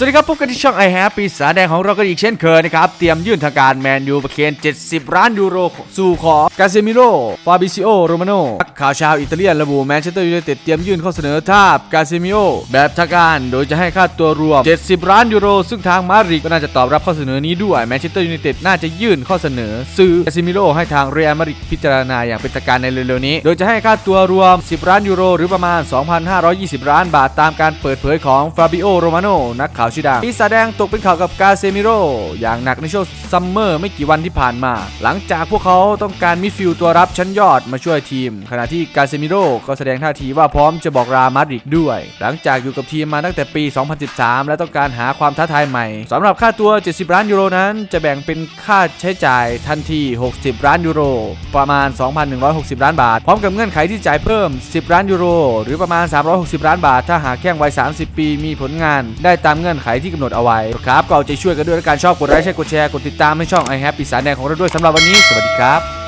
สวัสดีครับพบกันที่ช่อง i h a v e ปีศาแดงของเรากันอีกเช่นเคยนะครับ เตรียมยื่นทางการแมนยูประเคน 70 ล้านยูโรสู่ขอกาเซมิโรฟาบิซิโอโรมาโนข่าวชาวอิตาเลียนระบุแมนเชสเตอร์ยูไนเต็ดเตรียมยื่นข้อเสนอทาบกาเซมิโอแบบทางการ โดยจะให้ค่าตัวรวม 70 ล้านยูโร ซึ่งทางมาดริดก็น่าจะตอบรับข้อเสนอนี้ด้วยแมนเชสเตอร์ยูไนเต็ดน่าจะยื่นข้อเสนอ ซื้อกาเซมิโรให้ทางเรอัลมาดริดพิจารณาอย่างเป็นทางการในเร็วๆนี้ โดยจะให้ค่าตัวรวม 10 ล้านยูโร หรือประมาณ 2,520 ล้านบาทตามการเปิดเผยของฟาบิโอโรมาโนนักข่าวชื่อดังปีศาจแดงตกเป็นข่าวกับกาเซมิโรอย่างหนักในช่วงซัมเมอร์ไม่กี่วันที่ผ่านมา หลังจากพวกเขาต้องการมิดฟิลด์ตัวรับชั้นยอดมาช่วยทีม ขณะที่กาเซมิโรก็แสดงท่าทีว่าพร้อมจะบอกรามาดริดด้วย หลังจากอยู่กับทีมมาตั้งแต่ปี 2013 และต้องการหาความท้าทายใหม่สำหรับค่าตัว 70 ล้านยูโรนั้น จะแบ่งเป็นค่าใช้จ่ายทันที 60 ล้านยูโร ประมาณ 2,160 ล้านบาท พร้อมกับเงื่อนไขที่จ่ายเพิ่ม 10 ล้านยูโร หรือประมาณ 360 ล้านบาท ถ้าหากแข้งวัย 30 ปีมีผลงาน ได้ตามเงื่อนไขที่กำหนดเอาไว้ครับก็เอาใจช่วยกันด้วยและการชอบกดไลค์ใช่กดแชร์กดติดตามให้ช่อง i h a v e ปีศารแดงของเราด้วยสำหรับวันนี้สวัสดีครับ